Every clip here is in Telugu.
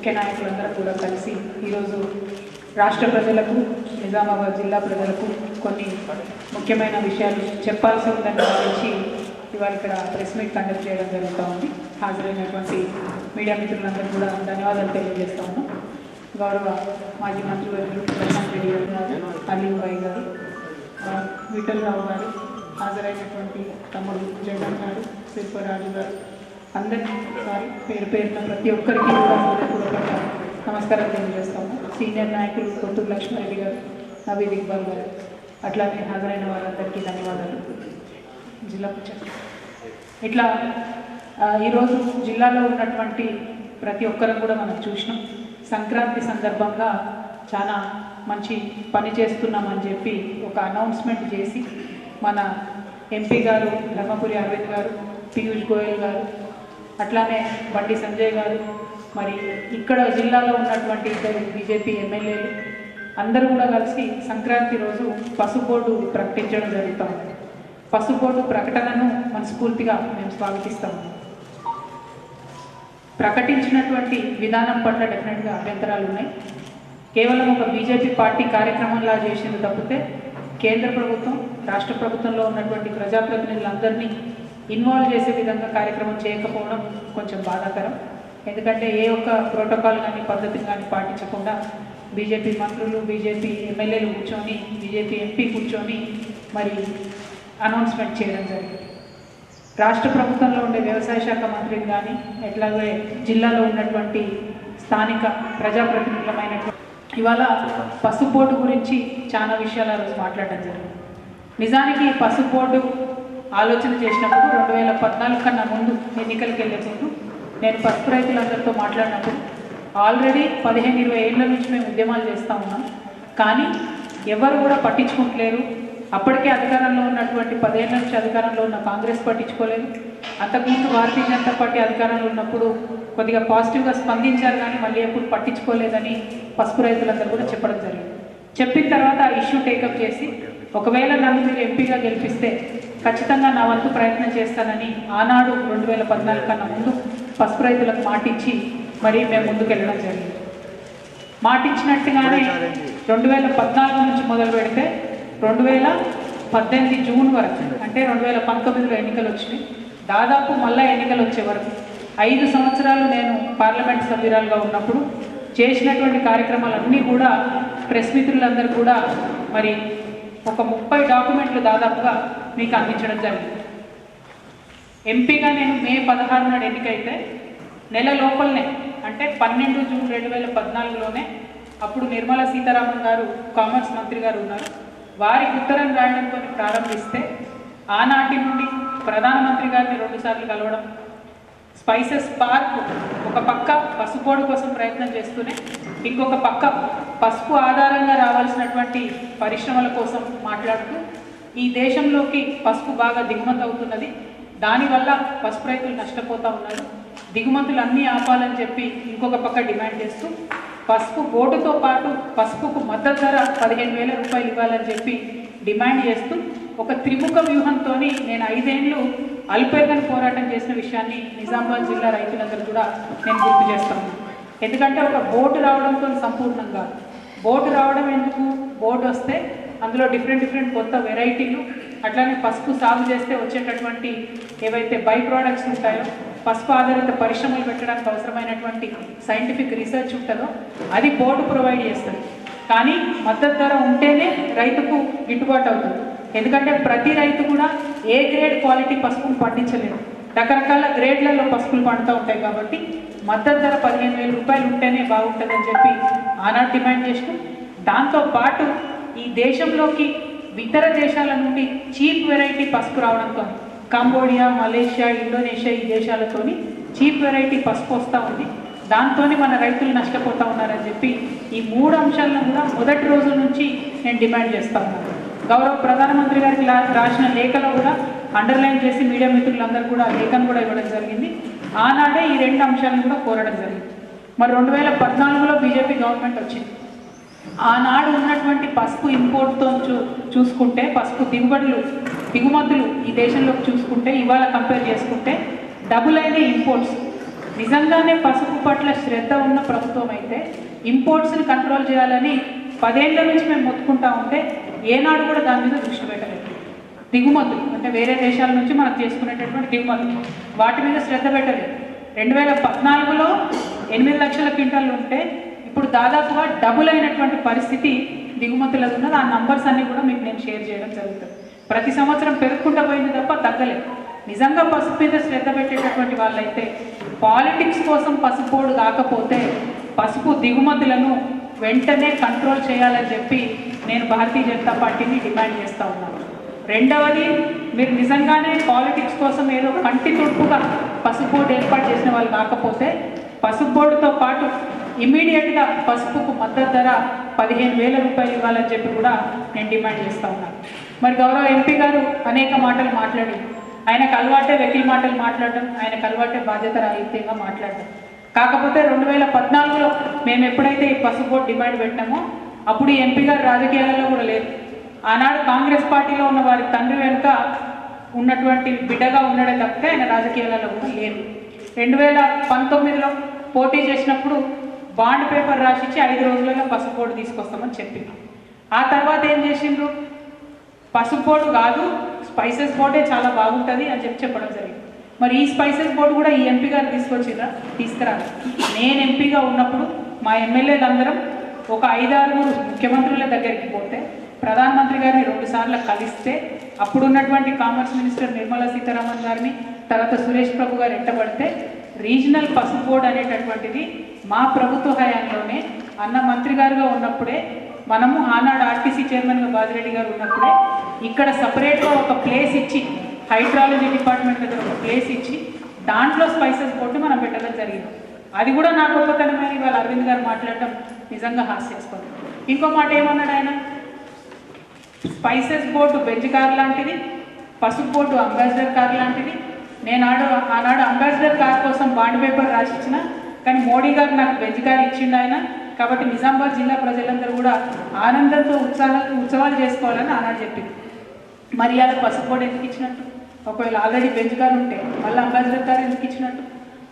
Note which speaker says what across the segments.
Speaker 1: ముఖ్య నాయకులందరూ కూడా కలిసి ఈరోజు రాష్ట్ర ప్రజలకు నిజామాబాద్ జిల్లా ప్రజలకు కొన్ని ముఖ్యమైన విషయాలు చెప్పాల్సి ఉందని భావించి ఇవాళ ఇక్కడ ప్రెస్ మీట్ కండక్ట్ చేయడం జరుగుతూ ఉంది. హాజరైనటువంటి మీడియా మిత్రులందరూ కూడా ధన్యవాదాలు తెలియజేస్తాము గౌరవ మాజీ మంత్రివర్యులు ప్రశాంత్ రెడ్డి గారు అలీం బాయ్ గారు ఆ, విఠలరావు గారు హాజరైనటువంటి తమ్ముడు జగన్ గారు శిల్పరాజు గారు అందరికీ ఒకసారి పేరు పేరున ప్రతి ఒక్కరికి కూడా హృదయపూర్వకంగా నమస్కారం తెలియజేస్తాము. సీనియర్ నాయకులు కొత్తూరు లక్ష్మారెడ్డి గారు నవీద్ ఇక్బాల్ గారు అట్లానే హాజరైన వారందరికీ ధన్యవాదాలు. జిల్లాకు చెప్పండి ఇట్లా ఈరోజు జిల్లాలో ఉన్నటువంటి ప్రతి ఒక్కరం కూడా మనం చూసినాం. సంక్రాంతి సందర్భంగా చాలా మంచి పని చేస్తున్నామని చెప్పి ఒక అనౌన్స్మెంట్ చేసి మన ఎంపీ గారు ధర్మపురి అరవింద్ గారు పీయూష్ గోయల్ గారు అట్లానే బండి సంజయ్ గారు మరి ఇక్కడ జిల్లాలో ఉన్నటువంటి ఇద్దరు బీజేపీ ఎమ్మెల్యేలు అందరూ కూడా కలిసి సంక్రాంతి రోజు పసుబోర్డు ప్రకటించడం జరుగుతుంది పసుబోర్డు ప్రకటనను మనస్ఫూర్తిగా మేము స్వాగతిస్తాము ప్రకటించినటువంటి విధానం పట్ల డెఫినెట్గా అభ్యంతరాలు ఉన్నాయి. కేవలం ఒక బీజేపీ పార్టీ కార్యక్రమంలా చేసింది తప్పితే కేంద్ర ప్రభుత్వం రాష్ట్ర ప్రభుత్వంలో ఉన్నటువంటి ప్రజాప్రతినిధులందరినీ ఇన్వాల్వ్ చేసే విధంగా కార్యక్రమం చేయకపోవడం కొంచెం బాధాకరం. ఎందుకంటే ఏ ఒక్క ప్రోటోకాల్ కానీ పద్ధతిని కానీ పాటించకుండా బీజేపీ మంత్రులు బీజేపీ ఎమ్మెల్యేలు కూర్చొని బీజేపీ ఎంపీ కూర్చొని మరి అనౌన్స్మెంట్ చేయడం జరిగింది. రాష్ట్ర ప్రభుత్వంలో ఉండే వ్యవసాయ శాఖ మంత్రిని కానీ ఎట్లాగే జిల్లాలో ఉన్నటువంటి స్థానిక ప్రజాప్రతినిధులమైనటువంటి ఇవాళ పసుపు బోర్డు గురించి చాలా విషయాలు ఆ రోజు మాట్లాడడం జరిగింది. నిజానికి పసుపు బోర్డు ఆలోచన చేసినప్పుడు రెండు వేల పద్నాలుగు కన్నా ముందు ఎన్నికలకు వెళ్ళే ముందు నేను పసుపు రైతులందరితో మాట్లాడినప్పుడు ఆల్రెడీ పదిహేను ఇరవై ఏళ్ళ నుంచి మేము ఉద్యమాలు చేస్తూ ఉన్నాం. కానీ ఎవరు కూడా పట్టించుకుంటలేరు అప్పటికే అధికారంలో ఉన్నటువంటి పదిహేను నుంచి అధికారంలో ఉన్న కాంగ్రెస్ పట్టించుకోలేదు. అంతకుముందు భారతీయ జనతా పార్టీ అధికారంలో ఉన్నప్పుడు కొద్దిగా పాజిటివ్గా స్పందించారు కానీ మళ్ళీ ఎప్పుడు పట్టించుకోలేదని పసుపు రైతులందరూ కూడా చెప్పడం జరిగింది. చెప్పిన తర్వాత ఆ ఇష్యూ టేకప్ చేసి ఒకవేళ నన్ను మీరు ఎంపీగా గెలిపిస్తే ఖచ్చితంగా నా వంతు ప్రయత్నం చేస్తానని ఆనాడు రెండు వేల పద్నాలుగు కన్నా ముందు పసుపు రైతులకు మాటిచ్చి మరి మేము ముందుకు వెళ్ళడం జరిగింది. మాటిచ్చినట్టుగానే రెండు వేల పద్నాలుగు నుంచి మొదలు పెడితే రెండు వేల పద్దెనిమిది జూన్ వరకు అంటే రెండు వేల పంతొమ్మిదిలో ఎన్నికలు వచ్చినాయి. దాదాపు మళ్ళా ఎన్నికలు వచ్చే వరకు ఐదు సంవత్సరాలు నేను పార్లమెంట్ సభ్యురాలుగా ఉన్నప్పుడు చేసినటువంటి కార్యక్రమాలన్నీ కూడా ప్రెస్ మిత్రులందరూ కూడా మరి ఒక ముప్పై డాక్యుమెంట్లు దాదాపుగా మీకు అందించడం జరిగింది. ఎంపీగా నేను మే పదహారు నాడు ఎన్నికైతే నెల లోపలనే అంటే పన్నెండు జూన్ రెండు వేల పద్నాలుగులోనే అప్పుడు నిర్మలా సీతారామన్ గారు కామర్స్ మంత్రి గారు ఉన్నారు. వారికి ఉత్తరం రాయడంతో ప్రారంభిస్తే ఆనాటి నుండి ప్రధానమంత్రి గారిని రెండుసార్లు కలవడం స్పైసెస్ పార్క్ ఒక పక్క పసుపోడు కోసం ప్రయత్నం చేస్తూనే ఇంకొక పక్క పసుపు ఆధారంగా రావాల్సినటువంటి పరిశ్రమల కోసం మాట్లాడుతూ ఈ దేశంలోకి పసుపు బాగా దిగుమతి అవుతున్నది. దానివల్ల పసుపు రైతులు నష్టపోతూ ఉన్నారు. దిగుమతులు అన్నీ ఆపాలని చెప్పి ఇంకొక పక్క డిమాండ్ చేస్తూ పసుపు బోటుతో పాటు పసుపుకు మద్దతు ధర పదిహేను వేల రూపాయలు ఇవ్వాలని చెప్పి డిమాండ్ చేస్తూ ఒక త్రిముఖ వ్యూహంతో నేను ఐదేళ్ళు అల్పేర్గన్ పోరాటం చేసిన విషయాన్ని నిజామాబాద్ జిల్లా రైతులందరూ కూడా నేను గుర్తు చేస్తాను. ఎందుకంటే ఒక బోర్డు రావడంతో సంపూర్ణంగా. బోర్డు రావడం ఎందుకు? బోర్డు వస్తే అందులో డిఫరెంట్ డిఫరెంట్ కొత్త వెరైటీలు అట్లానే పసుపు సాగు చేస్తే వచ్చేటటువంటి ఏవైతే బై ప్రోడక్ట్స్ ఉంటాయో పసుపు ఆధారిత పరిశ్రమలు పెట్టడానికి అవసరమైనటువంటి సైంటిఫిక్ రీసెర్చ్ ఉంటుందో అది బోర్డు ప్రొవైడ్ చేస్తుంది. కానీ మద్దతు ధర ఉంటేనే రైతుకు గిట్టుబాటు అవుతుంది. ఎందుకంటే ప్రతి రైతు కూడా ఏ గ్రేడ్ క్వాలిటీ పసుపులు పండించలేరు రకరకాల గ్రేడ్లలో పసుపులు పండుతూ ఉంటాయి కాబట్టి మద్దతు ధర పదిహేను వేల రూపాయలు ఉంటేనే బాగుంటుందని చెప్పి ఆనాడు డిమాండ్ చేసినాం దాంతో పాటు ఈ దేశంలోకి ఇతర దేశాల నుండి చీప్ వెరైటీ పసుపు రావడంతో కంబోడియా మలేషియా ఇండోనేషియా ఈ దేశాలతోని చీప్ వెరైటీ పసుపు వస్తూ ఉంది. దాంతో మన రైతులు నష్టపోతూ ఉన్నారని చెప్పి ఈ మూడు అంశాలను కూడా మొదటి రోజు నుంచి నేను డిమాండ్ చేస్తా ఉన్నాను. గౌరవ ప్రధానమంత్రి గారికి రాసిన లేఖలో కూడా అండర్లైన్ చేసి మీడియా మిత్రులందరూ కూడా లేఖను కూడా ఇవ్వడం జరిగింది. ఆనాడే ఈ రెండు అంశాలను కూడా కోరడం జరిగింది. మరి రెండు వేల పద్నాలుగులో బీజేపీ గవర్నమెంట్ వచ్చింది. ఆనాడు ఉన్నటువంటి పసుపు ఇంపోర్ట్తో చూ చూసుకుంటే పసుపు దిగుబడులు దిగుమతులు ఈ దేశంలోకి చూసుకుంటే ఇవాళ కంపేర్ చేసుకుంటే డబుల్ అయిన ఇంపోర్ట్స్ నిజంగానే పసుపు పట్ల శ్రద్ధ ఉన్న ప్రభుత్వం అయితే ఇంపోర్ట్స్ని కంట్రోల్ చేయాలని పదేళ్ళ నుంచి మేము మొత్తుకుంటా ఉంటే ఏనాడు కూడా దాని మీద దృష్టి పెట్టలేదు. దిగుమతులు అంటే వేరే దేశాల నుంచి మనం చేసుకునేటటువంటి దిగుమతులు. వాటి మీద శ్రద్ధ పెట్టలేదు. రెండు వేల పద్నాలుగులో ఎనిమిది లక్షల క్వింటల్ ఉంటే ఇప్పుడు దాదాపుగా డబుల్ అయినటువంటి పరిస్థితి దిగుమతులకు ఉన్నది ఆ నంబర్స్ అన్నీ కూడా మీకు నేను షేర్ చేయడం జరుగుతుంది. ప్రతి సంవత్సరం పెరుగుకుంటూ పోయింది తప్ప తగ్గలేదు. నిజంగా పసుపు మీద శ్రద్ధ పెట్టేటటువంటి వాళ్ళైతే పాలిటిక్స్ కోసం పసుపోడు కాకపోతే పసుపు దిగుమతులను వెంటనే కంట్రోల్ చేయాలని చెప్పి నేను భారతీయ జనతా పార్టీని డిమాండ్ చేస్తూ ఉన్నాను రెండవది మీరు నిజంగానే పాలిటిక్స్ కోసం ఏదో కంటి తుడుపుగా పసుపు బోర్డు ఏర్పాటు చేసిన వాళ్ళు కాకపోతే పసుపు బోర్డుతో పాటు ఇమ్మీడియట్గా పసుపుకు మద్దతు ధర పదిహేను వేల రూపాయలు ఇవ్వాలని చెప్పి కూడా నేను డిమాండ్ చేస్తూ ఉన్నాను మరి గౌరవ ఎంపీ గారు అనేక మాటలు మాట్లాడి ఆయనకు అలవాటే వెకిల్ మాటలు మాట్లాడడం ఆయనకు అలవాటే బాధ్యత రాహిత్యంగా మాట్లాడడం. కాకపోతే రెండు వేల పద్నాలుగులో మేము ఎప్పుడైతే ఈ పసుపు బోర్డు డిమాండ్ పెట్టామో అప్పుడు ఈ ఎంపీ గారు రాజకీయాలలో కూడా లేదు ఆనాడు కాంగ్రెస్ పార్టీలో ఉన్న వారి తండ్రి వెనుక ఉన్నటువంటి బిడ్డగా ఉండడం తప్పితే ఆయన రాజకీయాలలో కూడా లేదు రెండు వేల పంతొమ్మిదిలో పోటీ చేసినప్పుడు బాండ్ పేపర్ రాసిచ్చి ఐదు రోజులలో పసుపు తీసుకొస్తామని చెప్పింది ఆ తర్వాత ఏం చేసిండ్రు? పసుపు కాదు స్పైసెస్ బోర్డే చాలా బాగుంటుంది అని చెప్పి చెప్పడం జరిగింది. మరి ఈ స్పైసెస్ బోర్డు కూడా ఈ ఎంపీ గారు తీసుకొచ్చిర్రా? తీసుకురా నేను ఎంపీగా ఉన్నప్పుడు మా ఎమ్మెల్యేలందరం ఒక ఐదారుగురు ముఖ్యమంత్రుల దగ్గరికి పోతే ప్రధానమంత్రి గారిని రెండు సార్లు కలిస్తే అప్పుడున్నటువంటి కామర్స్ మినిస్టర్ నిర్మలా సీతారామన్ గారిని తర్వాత సురేష్ ప్రభు గారు ఎంటబడితే రీజనల్ పసుపు బోర్డు అనేటటువంటిది మా ప్రభుత్వ హయాంలోనే అన్న మంత్రి గారుగా ఉన్నప్పుడే మనము ఆనాడు ఆర్టీసీ చైర్మన్గా బాజిరెడ్డి గారు ఉన్నప్పుడే ఇక్కడ సపరేట్గా ఒక ప్లేస్ ఇచ్చి హైడ్రాలజీ డిపార్ట్మెంట్ దగ్గర ఒక ప్లేస్ ఇచ్చి దాంట్లో స్పైసెస్ బోర్డు మనం పెట్టడం జరిగింది. అది కూడా నా గొప్పతనమే. ఇవాళ అరవింద్ గారు మాట్లాడటం నిజంగా హాస్యాస్పదం. ఇంకో మాట ఏమన్నాడు ఆయన? స్పైసెస్ బోర్డు బెంజ్ కార్ లాంటిది పసుపు బోర్డు అంబాసిడర్ కార్ లాంటిది. నేను ఆడు ఆనాడు అంబాసిడర్ కార్ కోసం బాండ్ పేపర్ రాసిచ్చిన కానీ మోడీ గారు నాకు బెంజ్ కార్ ఇచ్చిండు ఆయన. కాబట్టి నిజామాబాద్ జిల్లా ప్రజలందరూ కూడా ఆనందంతో ఉత్సాహాలు ఉత్సవాలు చేసుకోవాలని ఆనాడు చెప్పింది మరి పసుపు బోర్డు ఎందుకు ఇచ్చినట్టు? ఒకవేళ ఆల్రెడీ బెంచ్ కార్ ఉంటే మళ్ళీ అంబాసిడర్ కార్ ఎందుకు ఇచ్చినట్టు?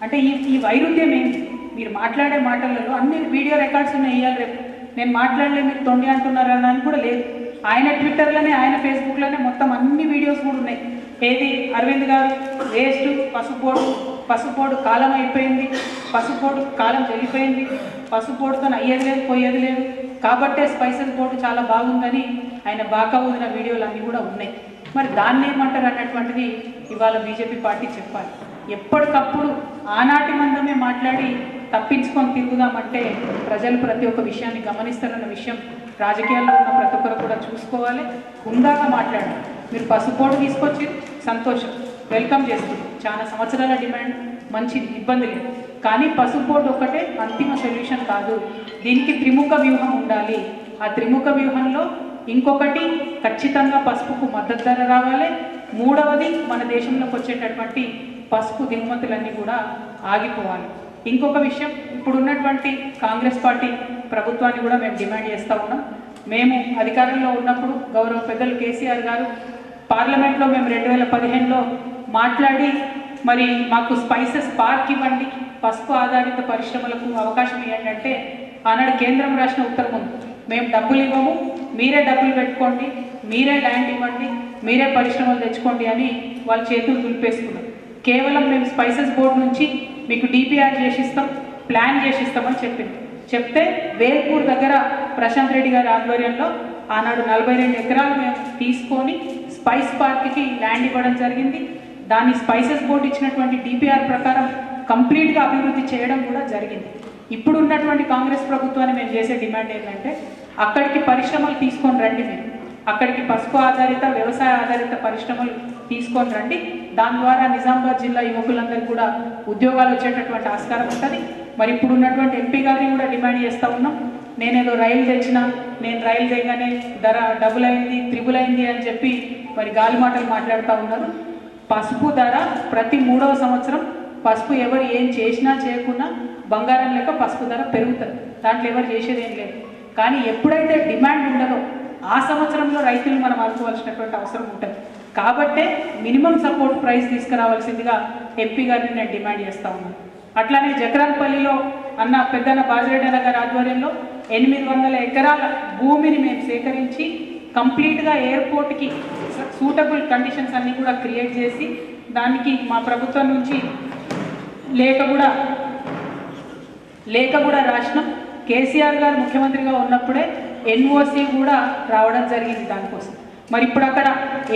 Speaker 1: అంటే ఈ ఈ వైరుధ్యం ఏంటి మీరు మాట్లాడే మాటలలో అన్ని వీడియో రికార్డ్స్ ఉన్నాయి ఇవ్వాలి రేపు. నేను మాట్లాడలే మీరు తొండి అంటున్నారు అని కూడా లేదు. ఆయన ట్విట్టర్లోనే ఆయన ఫేస్బుక్లోనే మొత్తం అన్ని వీడియోస్ కూడా ఉన్నాయి. ఏది? అరవింద్ గారు వేస్ట్ పసుపోడు పసుపోడు కాలం అయిపోయింది. పసుపోడు కాలం చెల్లిపోయింది పసుపోడుతో అయ్యేది లేదు పోయేది లేదు. కాబట్టే స్పైసెస్ బోర్డు చాలా బాగుందని ఆయన బాగా ఊదిన వీడియోలు అన్నీ కూడా ఉన్నాయి. మరి దాన్ని ఏమంటారు అన్నటువంటిది ఇవాళ బీజేపీ పార్టీ చెప్పాలి. ఎప్పటికప్పుడు ఆనాటి మందమే మాట్లాడి తప్పించుకొని తిరుగుదామంటే ప్రజలు ప్రతి ఒక్క విషయాన్ని గమనిస్తారన్న విషయం రాజకీయాల్లో ఉన్న ప్రతి ఒక్కరు కూడా చూసుకోవాలి. హుందాగా మాట్లాడాలి మీరు పసుపోటు తీసుకొచ్చి సంతోషం. వెల్కమ్ చేస్తుంది. చాలా సంవత్సరాల డిమాండ్ మంచిది ఇబ్బంది లేదు. కానీ పసుపోటు ఒక్కటే అంతిమ సొల్యూషన్ కాదు. దీనికి త్రిముఖ వ్యూహం ఉండాలి. ఆ త్రిముఖ వ్యూహంలో ఇంకొకటి ఖచ్చితంగా పసుపుకు మద్దతు ధర రావాలి. మూడవది మన దేశంలోకి వచ్చేటటువంటి పసుపు దిగుమతులన్నీ కూడా ఆగిపోవాలి. ఇంకొక విషయం ఇప్పుడు ఉన్నటువంటి కాంగ్రెస్ పార్టీ ప్రభుత్వాన్ని కూడా మేము డిమాండ్ చేస్తూ ఉన్నాం. మేము అధికారంలో ఉన్నప్పుడు గౌరవ పెద్దలు కేసీఆర్ గారు పార్లమెంట్లో మేము రెండు వేల పదిహేనులో మాట్లాడి మరి మాకు స్పైసెస్ పార్క్ ఇవ్వండి పసుపు ఆధారిత పరిశ్రమలకు అవకాశం ఇవ్వండి అంటే ఆనాడు కేంద్రం రాసిన ఉత్తరం ఉంది మేము డబ్బులు ఇవ్వము మీరే డబ్బులు పెట్టుకోండి మీరే ల్యాండ్ ఇవ్వండి మీరే పరిశ్రమలు తెచ్చుకోండి అని వాళ్ళ చేతులు దులిపేసుకున్నారు. కేవలం మేము స్పైసెస్ బోర్డు నుంచి మీకు డిపిఆర్ చేసిస్తాం ప్లాన్ చేసిస్తామని చెప్పింది. చెప్తే వేల్పూర్ దగ్గర ప్రశాంత్ రెడ్డి గారి ఆధ్వర్యంలో ఆనాడు నలభై రెండు ఎకరాలు మేము తీసుకొని స్పైస్ పార్క్కి ల్యాండ్ ఇవ్వడం జరిగింది. దాన్ని స్పైసెస్ బోర్డు ఇచ్చినటువంటి డిపిఆర్ ప్రకారం కంప్లీట్గా అభివృద్ధి చేయడం కూడా జరిగింది. ఇప్పుడు ఉన్నటువంటి కాంగ్రెస్ ప్రభుత్వాన్ని మేము చేసే డిమాండ్ ఏంటంటే అక్కడికి పరిశ్రమలు తీసుకొని రండి మీరు. అక్కడికి పసుపు ఆధారిత వ్యవసాయ ఆధారిత పరిశ్రమలు తీసుకొని రండి. దాని ద్వారా నిజామాబాద్ జిల్లా యువకులందరికీ కూడా ఉద్యోగాలు వచ్చేటటువంటి ఆస్కారం ఉంటుంది. మరి ఇప్పుడు ఉన్నటువంటి ఎంపీ గారిని కూడా డిమాండ్ చేస్తూ ఉన్నాం. నేనేదో రైలు తెచ్చినా నేను రైలు తెగానే ధర డబుల్ అయింది త్రిబుల్ అయింది అని చెప్పి మరి గాలి మాటలు మాట్లాడుతూ ఉన్నారు. పసుపు ధర ప్రతి మూడవ సంవత్సరం పసుపు ఎవరు ఏం చేసినా చేయకున్నా బంగారం లెక్క పసుపు ధర పెరుగుతుంది. దాంట్లో ఎవరు చేసేది ఏం లేదు. కానీ ఎప్పుడైతే డిమాండ్ ఉండదో ఆ సంవత్సరంలో రైతులు మనం అనుకోవాల్సినటువంటి అవసరం ఉంటుంది. కాబట్టే మినిమం సపోర్ట్ ప్రైస్ తీసుకురావాల్సిందిగా ఎంపీ గారిని నేను డిమాండ్ చేస్తా ఉన్నాను అట్లానే జకరాన్పల్లిలో అన్న పెద్దన్న బాజిరెడ్డి అన్న గారి ఆధ్వర్యంలో ఎనిమిది వందల ఎకరాల భూమిని మేము సేకరించి కంప్లీట్గా ఎయిర్పోర్ట్కి సూటబుల్ కండిషన్స్ అన్నీ కూడా క్రియేట్ చేసి దానికి మా ప్రభుత్వం నుంచి లేఖ కూడా లేఖ కూడా రాసినాం. కేసీఆర్ గారు ముఖ్యమంత్రిగా ఉన్నప్పుడే ఎన్ఓసి కూడా రావడం జరిగింది దానికోసం. మరి ఇప్పుడు అక్కడ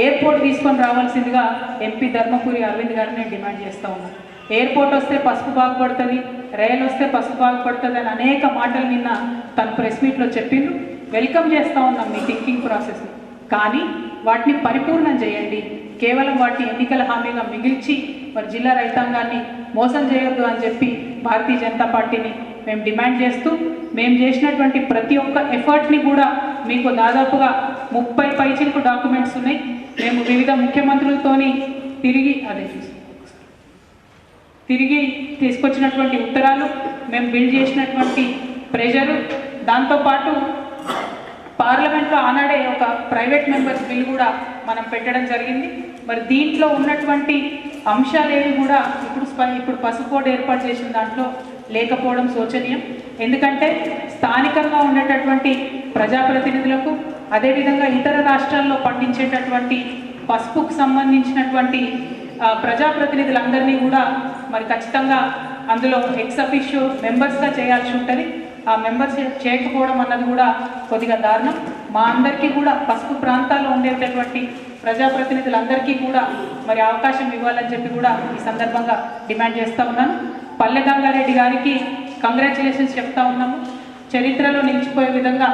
Speaker 1: ఎయిర్పోర్ట్ తీసుకొని రావాల్సిందిగా ఎంపీ ధర్మపురి అరవింద్ గారిని నేను డిమాండ్ చేస్తూ ఉన్నాను ఎయిర్పోర్ట్ వస్తే పసుపు బాగుపడుతుంది రైలు వస్తే పసుపు బాగుపడుతుంది అని అనేక మాటలు నిన్న తన ప్రెస్ మీట్లో చెప్పిండ్రు. వెల్కమ్ చేస్తూ ఉన్నాం మీ థింకింగ్ ప్రాసెస్ని కానీ వాటిని పరిపూర్ణం చేయండి. కేవలం వాటిని ఎన్నికల హామీగా మిగిల్చి మరి జిల్లా రైతాంగాన్ని మోసం చేయొద్దు అని చెప్పి భారతీయ జనతా పార్టీని మేము డిమాండ్ చేస్తూ మేము చేసినటువంటి ప్రతి ఒక్క ఎఫర్ట్ని కూడా మీకు దాదాపుగా ముప్పై పైచిలకు డాక్యుమెంట్స్ ఉన్నాయి. మేము వివిధ ముఖ్యమంత్రులతోని తిరిగి అదే తిరిగి తీసుకొచ్చినటువంటి ఉత్తరాలు మేము బిల్డ్ చేసినటువంటి ప్రెషరు. దాంతోపాటు పార్లమెంట్లో ఆనాడే ఒక ప్రైవేట్ మెంబర్స్ బిల్ కూడా మనం పెట్టడం జరిగింది. మరి దీంట్లో ఉన్నటువంటి అంశాలేవి కూడా ఇప్పుడు ఇప్పుడు పసుపు ఏర్పాటు చేసిన దాంట్లో లేకపోవడం శోచనీయం. ఎందుకంటే స్థానికంగా ఉండేటటువంటి ప్రజాప్రతినిధులకు అదేవిధంగా ఇతర రాష్ట్రాల్లో పండించేటటువంటి పసుపుకు సంబంధించినటువంటి ప్రజాప్రతినిధులందరినీ కూడా మరి ఖచ్చితంగా అందులో ఎక్స్ మెంబర్స్గా చేయాల్సి ఉంటుంది. ఆ మెంబర్స్ చేయకపోవడం అన్నది కూడా కొద్దిగా దారుణం. మా అందరికీ కూడా పసుపు ప్రాంతాల్లో ఉండేటటువంటి ప్రజాప్రతినిధులందరికీ కూడా మరి అవకాశం ఇవ్వాలని చెప్పి కూడా ఈ సందర్భంగా డిమాండ్ చేస్తూ ఉన్నాను. పల్లె గంగారెడ్డి గారికి కంగ్రాచులేషన్స్ చెప్తా ఉన్నాము. చరిత్రలో నిలిచిపోయే విధంగా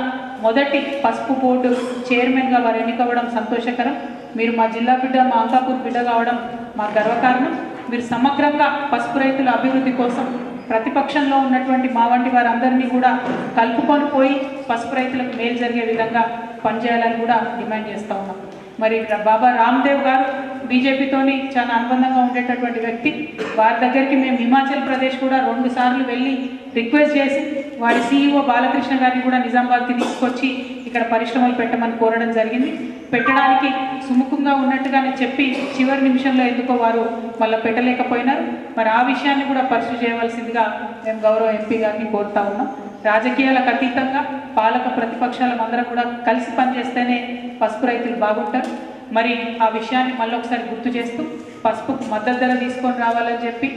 Speaker 1: మొదటి పసుపు బోర్డు చైర్మన్గా వారు ఎన్నికవ్వడం సంతోషకరం. మీరు మా జిల్లా బిడ్డ మా అంకాపూర్ బిడ్డ కావడం మా గర్వకారణం. మీరు సమగ్రంగా పసుపు రైతుల అభివృద్ధి కోసం ప్రతిపక్షంలో ఉన్నటువంటి మా వంటి వారందరినీ కూడా కలుపుకొని పోయి పసుపు రైతులకు మేలు జరిగే విధంగా పనిచేయాలని కూడా డిమాండ్ చేస్తూ ఉన్నాం. మరి బాబా రామ్దేవ్ గారు బీజేపీతోని చాలా అనుబంధంగా ఉండేటటువంటి వ్యక్తి. వారి దగ్గరికి మేము హిమాచల్ ప్రదేశ్ కూడా రెండు సార్లు వెళ్ళి రిక్వెస్ట్ చేసి వారి సీఈఓ బాలకృష్ణ గారిని కూడా నిజామాబాద్కి తీసుకొచ్చి ఇక్కడ పరిశ్రమలు పెట్టమని కోరడం జరిగింది. పెట్టడానికి సుముఖంగా ఉన్నట్టుగానే చెప్పి చివరి నిమిషంలో ఎందుకో వారు మళ్ళీ పెట్టలేకపోయినారు. మరి ఆ విషయాన్ని కూడా పరిశు చేయవలసిందిగా మేము గౌరవ ఎంపీ గారిని కోరుతా ఉన్నాం. రాజకీయాలకు అతీతంగా పాలక ప్రతిపక్షాల అందరం కూడా కలిసి పనిచేస్తేనే పసుపు రైతులు బాగుంటారు. మరి ఆ విషయాన్ని మళ్ళీ ఒకసారి గుర్తు చేస్తూ పసుపుకు మద్దతు ధర తీసుకొని రావాలని చెప్పి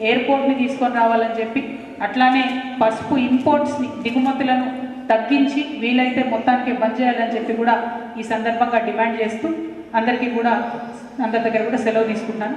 Speaker 1: ఎయిర్పోర్ట్ని తీసుకొని రావాలని చెప్పి అట్లానే పసుపు ఇంపోర్ట్స్ని దిగుమతులను తగ్గించి వీలైతే మొత్తానికి బంద్ చేయాలని చెప్పి కూడా ఈ సందర్భంగా డిమాండ్ చేస్తూ అందరికీ కూడా అందరి దగ్గర కూడా సెలవు తీసుకుంటాను